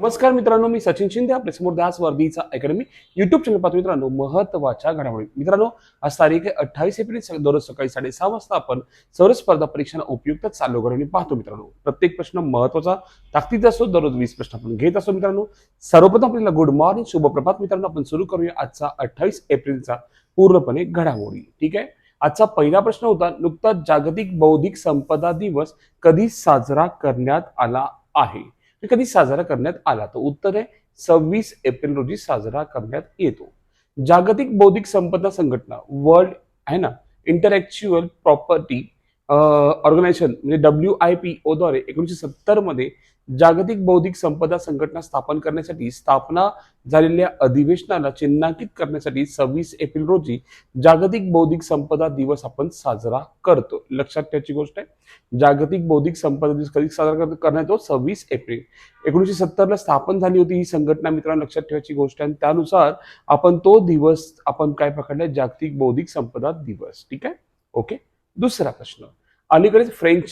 नमस्कार मित्रांनो मी सचिन शिंदे आपल्यासमोर दास वर्दीचा अकॅडमी युट्यूब चॅनल पाहतो. मित्रांनो महत्त्वाच्या घडामोडी. मित्रांनो आज तारीख आहे अठ्ठावीस एप्रिल दररोज सकाळी साडेसहा वाजता आपण सर्व स्पर्धा परीक्षांना उपयुक्त चालू घडामोडी पाहतो मित्रांनो. प्रत्येक प्रश्न महत्त्वाचा ताकदीचा असतो. दररोज वीस प्रश्न आपण घेत असतो मित्रांनो. सर्वप्रथम आपल्याला गुड मॉर्निंग शुभप्रभात मित्रांनो आपण सुरू करूया आजचा अठ्ठावीस एप्रिलचा पूर्णपणे घडामोडी. ठीक आहे? आजचा पहिला प्रश्न होता नुकताच जागतिक बौद्धिक संपदा दिवस कधी साजरा करण्यात आला आहे? कधी साजरा करण्यात आला तर उत्तर आहे सव्वीस एप्रिल रोजी साजरा करण्यात येतो. जागतिक बौद्धिक संपदा संघटना वर्ल्ड आहे ना इंटरॅक्च्युअल प्रॉपर्टी ऑर्गनायझेशन म्हणजे डब्ल्यू आय पी ओ द्वारे एकोणीसशे सत्तरमध्ये जागतिक बौद्धिक संपदा संघटना स्थापन करण्यासाठी स्थापना झालेल्या अधिवेशनाला चिन्हांकित करण्यासाठी सव्वीस एप्रिल रोजी जागतिक बौद्धिक संपदा दिवस आपण साजरा करतो. लक्षात ठेवायची गोष्ट आहे जागतिक बौद्धिक संपदा दिवस कधी साजरा करण्यात येतो? सव्वीस एप्रिल. एकोणीसशे सत्तरला स्थापन झाली होती ही संघटना मित्रांनो लक्षात ठेवायची गोष्ट आहे. त्यानुसार आपण तो दिवस आपण काय पकडलाय जागतिक बौद्धिक संपदा दिवस. ठीक आहे? ओके? दुसरा प्रश्न. अलीकडेच फ्रेंच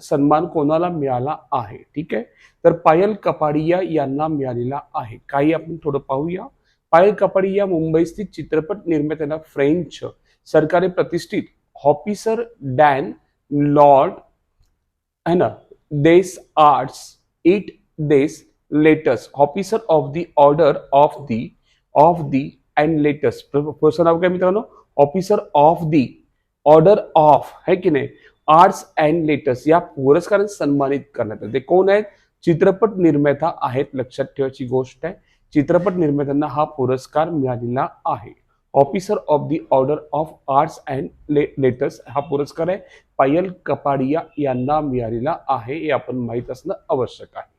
सन्मान कोणाला मिळाला आहे? ठीक आहे? तर पायल कपाडिया यांना मिळालेला आहे. काही आपण थोडं पाहूया. पायल कपाडिया मुंबई स्थित चित्रपट निर्मात्याला फ्रेंच सरकारी प्रतिष्ठित. हॉपिसर डॅन लॉर्ड है ना देस आर्ट्स इट देस let's. Officer of the order of the of the and letters. Professor नाव काय मित्रांनो? Officer of the order of. है की नाही? आर्ट्स अँड लेटर्स या पुरस्काराने सन्मानित करण्यात आले. ते कोण आहेत? चित्रपट निर्माता आहेत. लक्षात ठेवायची गोष्ट आहे. चित्रपट निर्मात्यांना हा पुरस्कार मिळालेला आहे. Officer of the order of arts and letters हा पुरस्कार आहे. पायल कपाडिया यांना मिळालेला आहे. हे आपण माहीत असणं आवश्यक आहे.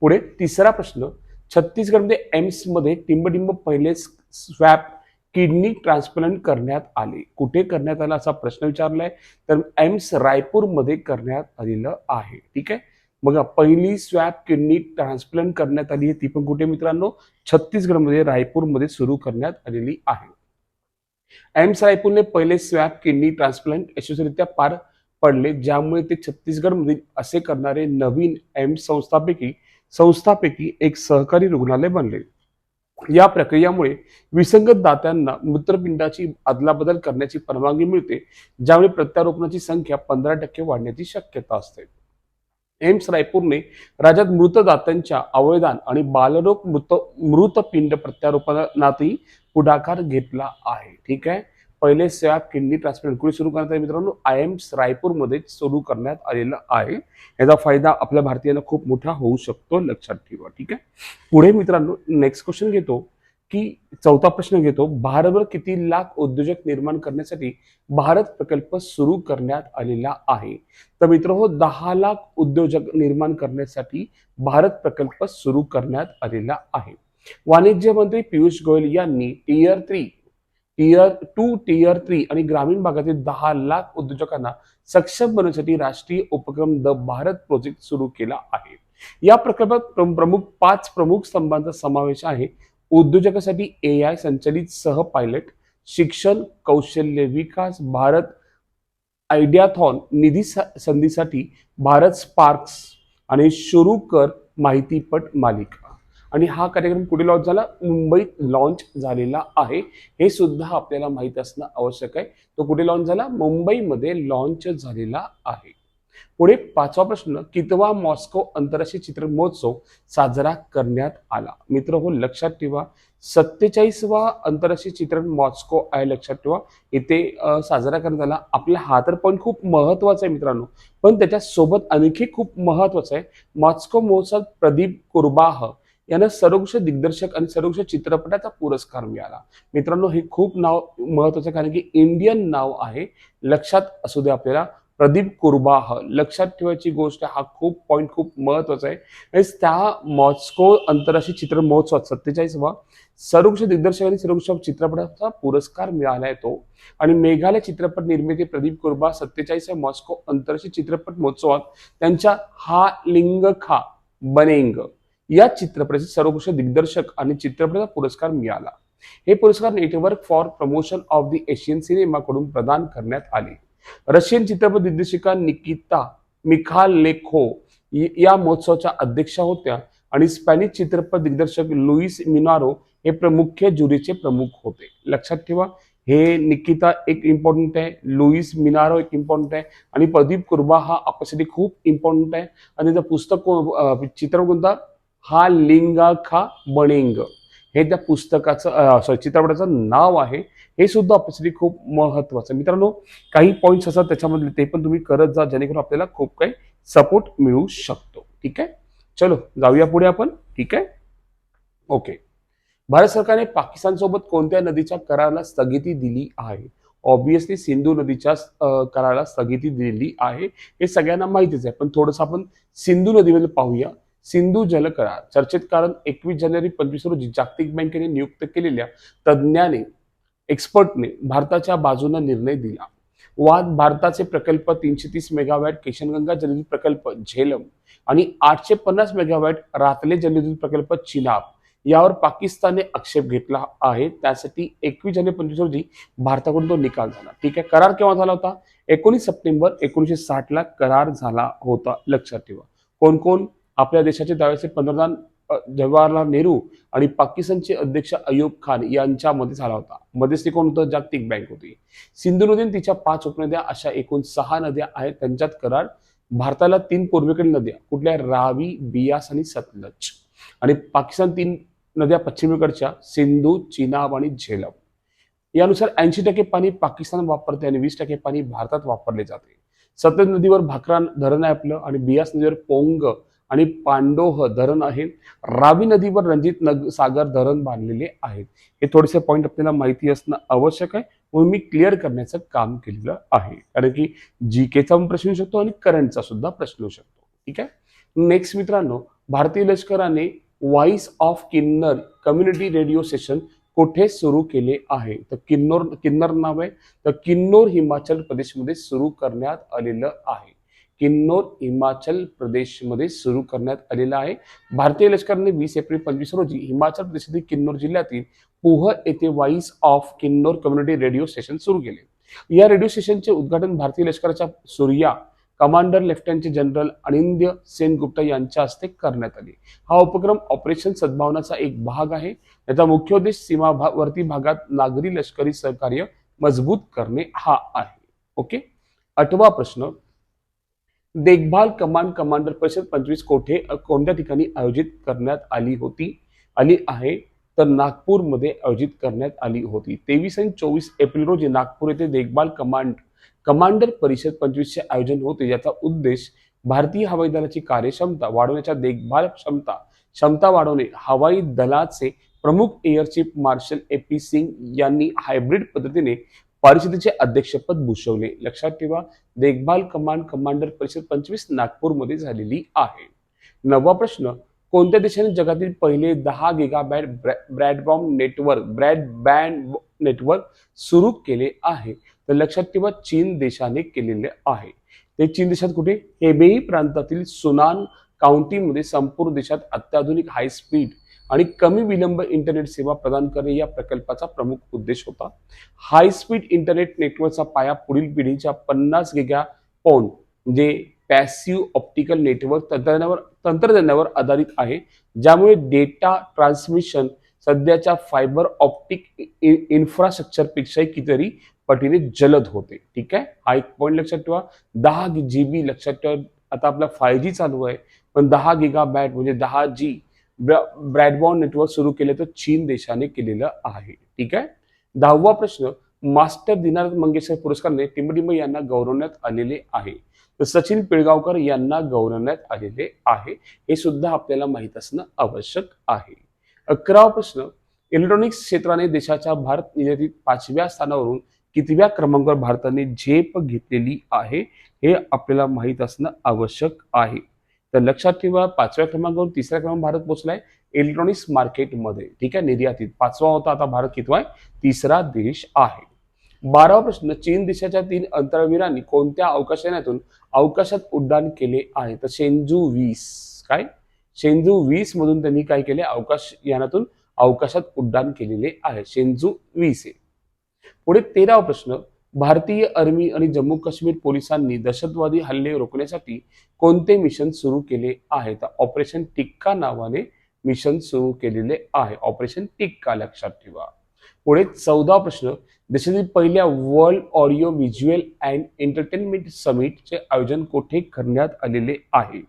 पुढे तिसरा प्रश्न. छत्तीसगडमध्ये एम्समध्ये टिंबटिंब पहिले स्वॅप किडनी ट्रान्सप्लांट करण्यात आले. कुठे करण्यात आला असा प्रश्न विचारलाय? तर एम्स रायपूरमध्ये करण्यात आलेलं आहे. ठीक आहे? बघा पहिली स्वॅप किडनी ट्रान्सप्लांट करण्यात आली आहे ती पण कुठे मित्रांनो? छत्तीसगडमध्ये रायपूरमध्ये सुरू करण्यात आलेली आहे. एम्स रायपूरने पहिले स्वॅप किडनी ट्रान्सप्लांट यशस्वीरित्या पार पडले ज्यामुळे ते छत्तीसगडमध्ये असे करणारे नवीन एम्स संस्थापैकी संस्थापैकी एक सहकारी रुग्णालय बनले. या प्रक्रियामुळे विसंगत दात्यांना मूत्रपिंडाची अदलाबदल करण्याची परवानगी मिळते ज्यामुळे प्रत्यारोपणाची संख्या पंधरा टक्के वाढण्याची शक्यता असते. एम्स रायपूरने राज्यात मृत दात्यांच्या अवयदान आणि बालरोग मृत मृतपिंड प्रत्यारोपणातही पुढाकार घेतला आहे. ठीक आहे? पहिले स्वॅब किडनी ट्रान्सप्लांट कुठे सुरू करण्यात आले मित्रांनो? आय एम्स रायपूरमध्ये सुरू करण्यात आलेलं आहे. याचा फायदा आपल्या भारतीयांना खूप मोठा होऊ शकतो लक्षात ठेवा ठीक आहे? पुढे मित्रांनो नेक्स्ट क्वेश्चन घेतो. की चौथा प्रश्न घेतो. भारतभर किती लाख उद्योजक निर्माण करण्यासाठी भारत प्रकल्प सुरू करण्यात आलेला आहे? तर मित्र हो दहा लाख उद्योजक निर्माण करण्यासाठी भारत प्रकल्प सुरू करण्यात आलेला आहे. वाणिज्य मंत्री पियुष गोयल यांनी tier three tier two tier three आणि ग्रामीण भागातील दहा लाख उद्योजकांना सक्षम बनवण्यासाठी राष्ट्रीय उपक्रम द भारत प्रोजेक्ट सुरू केला आहे. या प्रकल्पात प्रमुख पाच प्रमुख स्तंभांचा समावेश आहे. उद्योजकासाठी ए आय संचलित सह पायलट शिक्षण कौशल्य विकास भारत आयडियाथॉन निधी स- संधीसाठी भारत स्पार्क्स आणि सुरू कर माहितीपट मालिका. आणि हा कार्यक्रम कुठे लॉन्च झाला. मुंबईत लॉन्च झालेला आहे. हे सुद्धा आपल्याला माहीत असणं आवश्यक आहे. तो कुठे लॉन्च झाला. मुंबईमध्ये लॉन्च झालेला आहे. पुढे पाचवा प्रश्न कितवा मॉस्को आंतरराष्ट्रीय चित्र महोत्सव साजरा करण्यात आला? मित्र हो लक्षात ठेवा. सत्तेचाळीसवा आंतरराष्ट्रीय चित्रण मॉस्को आहे लक्षात ठेवा. इथे साजरा करण्यात आला. आपला हा तर पण खूप महत्त्वाचा आहे मित्रांनो. पण त्याच्यासोबत आणखी खूप महत्वाचं आहे. मॉस्को महोत्सव प्रदीप कुर्बाह यांना सर्वोच्च दिग्दर्शक आणि सर्वोच्च चित्रपटाचा पुरस्कार मिळाला. मित्रांनो हे खूप नाव महत्वाचं कारण की इंडियन नाव आहे. लक्षात असू दे आपल्याला प्रदीप कुर्बाह. लक्षात ठेवायची गोष्ट हा खूप पॉईंट खूप महत्त्वाचा आहे. त्या मॉस्को आंतरराष्ट्रीय चित्र महोत्सवात सत्तेचाळीसवा सर्वोच्च दिग्दर्शक आणि सर्वोच्च चित्रपटाचा पुरस्कार मिळाला आहे तो. आणि मेघालय चित्रपट निर्मिती प्रदीप कुर्बा सत्तेचाळीसव्या मॉस्को आंतरराष्ट्रीय चित्रपट महोत्सवात त्यांच्या हा लिंग खा बनेंग. या चित्रपटाचे सर्वोच्च दिग्दर्शक आणि चित्रपटाचा पुरस्कार मिळाला. हे पुरस्कार network for promotion of the Asian सिनेमाकडून प्रदान करण्यात आले. रशियन चित्रपट दिग्दर्शिका निकिता मिखाल लेखो या महोत्सवाच्या अध्यक्षा होत्या आणि स्पॅनिश चित्रपट दिग्दर्शक लुईस मिनारो हे प्रमुख ज्युरीचे प्रमुख होते. लक्षात ठेवा हे निकिता एक इम्पॉर्टंट आहे लुईस मिनारो एक इम्पॉर्टंट आहे आणि प्रदीप कुर्बा हा आपल्यासाठी खूप इम्पॉर्टंट आहे. आणि त्याचं पुस्तक को- चित्रपट कोणता? हा लिंगा खा बणेंग. हे त्या पुस्तकाचं सॉरी चित्रपटाचं नाव आहे. हे सुद्धा आपल्यासाठी खूप महत्वाचं. मित्रांनो काही पॉईंट्स असतात त्याच्यामधले ते पण तुम्ही करत जा जेणेकरून आपल्याला खूप काही सपोर्ट मिळू शकतो. ठीक आहे? चलो जाऊया पुढे आपण. ठीक आहे? ओके भारत सरकारने पाकिस्तान सोबत कोणत्या नदीच्या कराराला स्थगिती दिली आहे? ऑब्विसली सिंधू नदीच्या कराराला स्थगिती दिलेली आहे. हे सगळ्यांना माहितीच आहे. पण थोडंसं आपण सिंधू नदीमध्ये पाहूया. सिंधू जल करार चर्चेत कारण एकवीस जानेवारी पंचवीस रोजी जागतिक बँकेने नियुक्त केलेल्या तज्ज्ञाने एक्सपर्टने भारताच्या बाजूने निर्णय दिला. वाद भारताचे प्रकल्प तीनशे तीस मेगावॅट किशनगंगा जलविद्युत प्रकल्प झेलम आणि आठशे पन्नास मेगावॅट रातले जलविद्युत प्रकल्प चिनाब यावर पाकिस्तानने आक्षेप घेतला आहे. त्यासाठी एकवीस जानेवारी पंचवीस रोजी भारताकडून तो निकाल झाला. ठीक आहे करार केव्हा झाला होता? एकोणीस सप्टेंबर एकोणीसशे साठ ला करार झाला होता. लक्षात ठेवा. कोण कोण? आपल्या देशाचे त्यावेळेचे पंतप्रधान जवाहरलाल नेहरू आणि पाकिस्तानचे अध्यक्ष अयूब खान यांच्यामध्ये झाला होता. मध्यस्थी कोण होतं? जागतिक बँक होती. सिंधू नदी तिच्या पाच उपनद्या अशा एकूण सहा नद्या आहेत. त्यांच्यात करार भारताला तीन पूर्वेकडील नद्या कुठल्या रावी बियास आणि सतलज. आणि पाकिस्तान तीन नद्या पश्चिमेकडच्या सिंधू चिनाब आणि झेलम. यानुसार ऐंशी टक्के पाणी पाकिस्तान वापरते आणि वीस टक्के पाणी भारतात वापरले जाते. सतलज नदीवर भाकरा धरण आहे आपलं आणि बियास नदीवर पोंग आणि पांडोह धरण आहे. रावी नदीवर रणजित नग सागर धरण बांधलेले आहेत. हे थोडेसे पॉईंट आपल्याला माहिती असणं आवश्यक आहे. म्हणून मी क्लिअर करण्याचं काम केलेलं आहे. कारण की जी केचा पण प्रश्न येऊ शकतो आणि करंटचा सुद्धा प्रश्न येऊ शकतो. ठीक आहे? नेक्स्ट मित्रांनो भारतीय लष्कराने voice of Kinnar community radio session कुठे सुरू केले आहे? तर किन्नोर किन्नर नाव आहे. तर किन्नौर हिमाचल प्रदेशमध्ये सुरू करण्यात आलेलं आहे. किन्नौर हिमाचल प्रदेशमध्ये सुरू करण्यात आलेला आहे. भारतीय लष्कराने वीस एप्रिल पंचवीस रोजी हिमाचल प्रदेशातील किन्नौर जिल्ह्यातील पोह येथे voice of Kinnaur community radio station सुरू केले. या रेडिओ स्टेशनचे उद्घाटन भारतीय लष्कराच्या Surya commander lieutenant general Anindya Sengupta यांच्या हस्ते करण्यात आले. हा उपक्रम ऑपरेशन सद्भावनाचा एक भाग आहे. याचा मुख्य उद्देश सीमावर्ती भागात नागरी लष्करी सहकार्य मजबूत करणे हा आहे. ओके? आठवा प्रश्न देखभाल कमांड कमांडर परिषद पंचवीस कोठे कोणत्या ठिकाणी आयोजित करण्यात आली होती आली आहे तर नागपूरमध्ये आयोजित करण्यात आली होती. तेवीस आणि चोवीस एप्रिल रोजी नागपूर येथे देखभाल कमांड कमांडर परिषद पंचवीसचे आयोजन होते याचा उद्देश भारतीय हवाई दलाची कार्यक्षमता वाढवण्याच्या देखभाल क्षमता क्षमता वाढवणे. हवाई दलाचे प्रमुख air chief marshal A P Singh यांनी हायब्रिड पद्धतीने परिषदेचे अध्यक्षपद भूषवले. लक्षात ठेवा देखभाल कमांड कमांडर परिषद पंचवीस नागपूरमध्ये झालेली आहे. नववा प्रश्न कोणत्या देशाने जगातील पहिले दहा गिगाबॅट ब्रॅडबॉम नेटवर्क ब्रॅडबँड नेटवर्क सुरू केले आहे? तर लक्षात ठेवा चीन देशाने केलेले आहे. ते चीन देशात कुठे? हेबेई प्रांतातील सुनान काउंटीमध्ये संपूर्ण देशात अत्याधुनिक हाय स्पीड आणि कमी विलंब इंटरनेट सेवा प्रदान करणे या प्रकल्पाचा प्रमुख उद्देश होता. हाय स्पीड इंटरनेट नेटवर्कचा पाया पुढील पिढीच्या पन्नास गिगा पॉन म्हणजे पॅसिव्ह ऑप्टिकल नेटवर्क तंत्रज्ञानावर तंत्रज्ञानावर आधारित आहे. ज्यामुळे डेटा ट्रान्समिशन सध्याच्या फायबर ऑप्टिक इन्फ्रास्ट्रक्चरपेक्षाही कितीतरी पटीने जलद होते. ठीक आहे? हा एक पॉईंट लक्षात ठेवा. दहा जी बी लक्षात ठेवा. आता आपला फाय जी चालू आहे. पण दहा गिगा बॅट म्हणजे दहा जी ब्रॅडबॉन नेटवर्क सुरू केले तर चीन देशाने केलेलं आहे. ठीक आहे? दहावा प्रश्न मास्टर दिनानाथ मंगेशकर पुरस्काराने टिंबटिंब यांना गौरवण्यात आलेले आहे. तर सचिन पिळगावकर यांना गौरवण्यात आलेले आहे. हे सुद्धा आपल्याला माहीत असणं आवश्यक आहे. अकरावा प्रश्न इलेक्ट्रॉनिक्स क्षेत्राने देशाच्या भारत निर्यातीत पाचव्या स्थानावरून कितव्या क्रमांकावर भारताने झेप घेतलेली आहे? हे आपल्याला माहीत असणं आवश्यक आहे. तर लक्षात ठेवा पाचव्या क्रमांकावर तिसऱ्या क्रमांक भारत पोहोचलाय इलेक्ट्रॉनिक्स मार्केटमध्ये ठीक आहे निर्यातीत. पाचवा होता आता भारत कितवा आहे तिसरा देश आहे. बारावा प्रश्न चीन देशाच्या तीन अंतराळवीरांनी कोणत्या अवकाशयानातून अवकाशात उड्डाण केले आहे? तर शेंजू वीस. काय? शेंजू वीस मधून त्यांनी काय केले? अवकाश यानातून अवकाशात उड्डाण केलेले आहे. शेंजू वीस हे पुढे तेरावा प्रश्न भारतीय आर्मी आणि जम्मू काश्मीर पोलिसांनी दहशतवादी हल्ले रोखण्यासाठी कोणते मिशन सुरू केले आहे तर ऑपरेशन टिक्का नावाने मिशन सुरू केलेले आहे. ऑपरेशन टिक्का लक्षात ठेवा. पुढे चौदा प्रश्न. देशातील पहिल्या world audio visual and entertainment समिटचे आयोजन कुठे करण्यात आलेले आहे?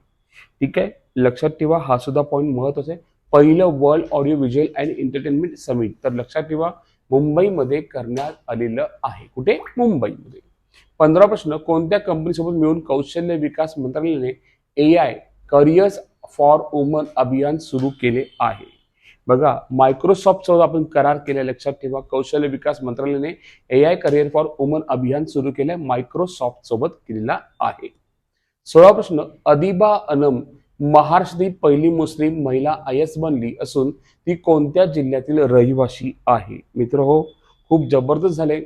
ठीक आहे? लक्षात ठेवा. हा सुद्धा पॉईंट महत्त्वाचा आहे. पहिलं world audio visual and entertainment summit तर लक्षात ठेवा. मुंबईमध्ये करण्यात आलेलं आहे. कुठे? मुंबईमध्ये. पंधरा प्रश्न. कोणत्या कंपनीसोबत मिळून कौशल्य विकास मंत्रालयाने A I careers for women अभियान सुरू केले आहे? बघा मायक्रोसॉफ्ट सोबत आपण करार केल्या लक्षात ठेवा. कौशल्य विकास मंत्रालयाने A I career for women अभियान सुरू केले मायक्रोसॉफ्ट सोबत केलेला आहे. सोळा प्रश्न. अदिबा अनम महाराष्ट्रातील पहिली मुस्लिम महिला आय एस बनली असून ती कोणत्या जिल्ह्यातील रहिवाशी आहे? मित्र हो खूप जबरदस्त झाले.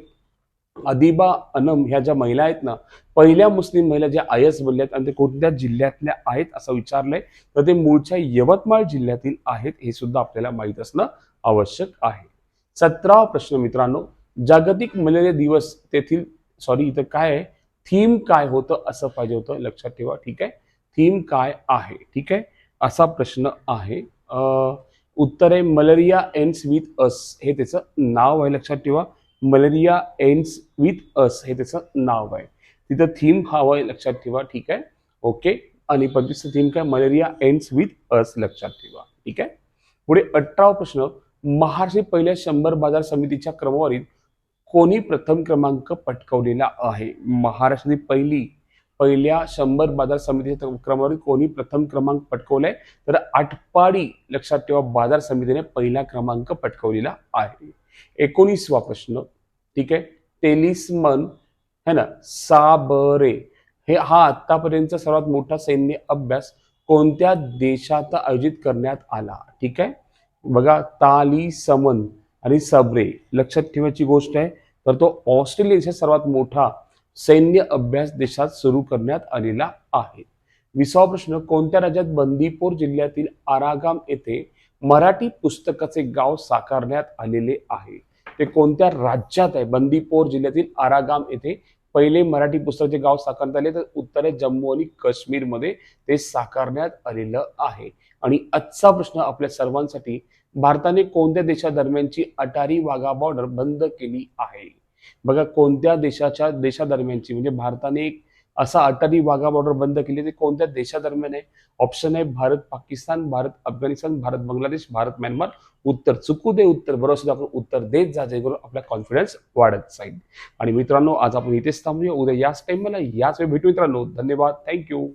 अदिबा अनम ह्या ज्या महिला आहेत ना पहिल्या मुस्लिम महिला ज्या आय एस बनल्यात आणि ते कोणत्या जिल्ह्यातल्या आहेत असं विचारलंय तर ते मूळच्या यवतमाळ जिल्ह्यातील आहेत हे सुद्धा आपल्याला माहीत असणं आवश्यक आहे. सतरा प्रश्न मित्रांनो जागतिक मलेरिया दिवस तेथील सॉरी इथं काय आहे? थीम काय होतं असं पाहिजे होतं लक्षात ठेवा ठीक आहे? थीम काय आहे? ठीक आहे? असा प्रश्न आहे. उत्तर आहे मलेरिया एन्स विथ अस हे त्याचं नाव आहे. लक्षात ठेवा. मलेरिया एन्स विथ अस हे त्याचं नाव आहे. तिथं थीम हवं आहे. लक्षात ठेवा. ठीक आहे? ओके? आणि पंचवीसचं थीम काय? Malaria ends with us. लक्षात ठेवा. ठीक आहे? पुढे अठरावा प्रश्न. महाराष्ट्र पहिल्या शंभर बाजार समितीच्या क्रमवारीत कोणी प्रथम क्रमांक पटकवलेला आहे? महाराष्ट्रातील पहिली पहिल्या शंभर बाजार समितीच्या क्रमवारीत कोणी प्रथम क्रमांक पटकवलाय तर आटपाडी लक्षात ठेवा बाजार समितीने पहिला क्रमांक पटकवलेला आहे. एकोणीसवा प्रश्न ठीक आहे? टेलिस्मन है ना? साबरे हे हा आतापर्यंतचा सर्वात मोठा सैन्य अभ्यास कोणत्या देशात आयोजित करण्यात आला? ठीक आहे? बघा ताली समन आणि सबरे लक्षात ठेवायची गोष्ट आहे तर तो ऑस्ट्रेलियाचा सर्वात मोठा सैन्य अभ्यास देशात सुरू करण्यात आलेला आहे. विसावा प्रश्न कोणत्या राज्यात बंदीपूर जिल्ह्यातील आरागाम येथे मराठी पुस्तकाचे गाव साकारण्यात आलेले आहे? ते कोणत्या राज्यात आहे? बंदीपोर जिल्ह्यातील आरागाम येथे पहिले मराठी पुस्तकाचे गाव साकारण्यात आले तर उत्तर आहे जम्मू आणि काश्मीरमध्ये ते साकारण्यात आलेलं आहे. आणि आजचा प्रश्न आपल्या सर्वांसाठी भारताने कोणत्या देशादरम्यानची अटारी वाघा बॉर्डर बंद केली आहे? बघा कोणत्या देशाच्या देशादरम्यानची म्हणजे भारताने एक असा अटारी वाघा बॉर्डर बंद केली ते कोणत्या देशादरम्यान आहे? ऑप्शन आहे भारत पाकिस्तान भारत अफगाणिस्तान भारत बांगलादेश भारत म्यानमार उत्तर. चुकू दे उत्तर बरोबर सुद्धा आपण उत्तर देत जा जेणेकरून आपला कॉन्फिडन्स वाढत जाईल. आणि मित्रांनो आज आपण इथेच थांबूया. उद्या याच टाइमला याच वेळी भेटू मित्रांनो. धन्यवाद. थँक्यू